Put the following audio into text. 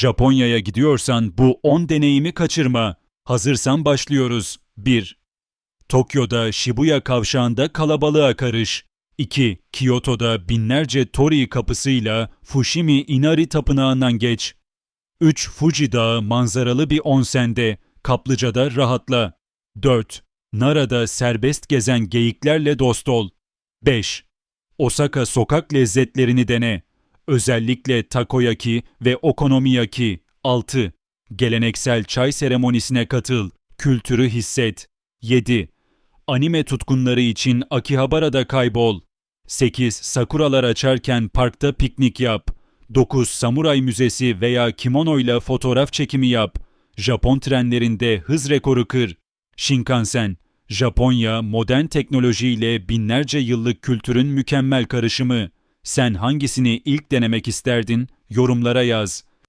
Japonya'ya gidiyorsan bu 10 deneyimi kaçırma. Hazırsan başlıyoruz. 1. Tokyo'da Shibuya kavşağında kalabalığa karış. 2. Kyoto'da binlerce Torii kapısıyla Fushimi Inari Tapınağı'ndan geç. 3. Fuji Dağı manzaralı bir onsende, kaplıcada rahatla. 4. Nara'da serbest gezen geyiklerle dost ol. 5. Osaka sokak lezzetlerini dene. Özellikle takoyaki ve okonomiyaki. 6. Geleneksel çay seremonisine katıl. Kültürü hisset. 7. Anime tutkunları için Akihabara'da kaybol. 8. Sakuralar açarken parkta piknik yap. 9. Samuray Müzesi veya kimonoyla fotoğraf çekimi yap. Japon trenlerinde hız rekoru kır. Shinkansen, Japonya modern teknolojiyle binlerce yıllık kültürün mükemmel karışımı. Sen hangisini ilk denemek isterdin? Yorumlara yaz.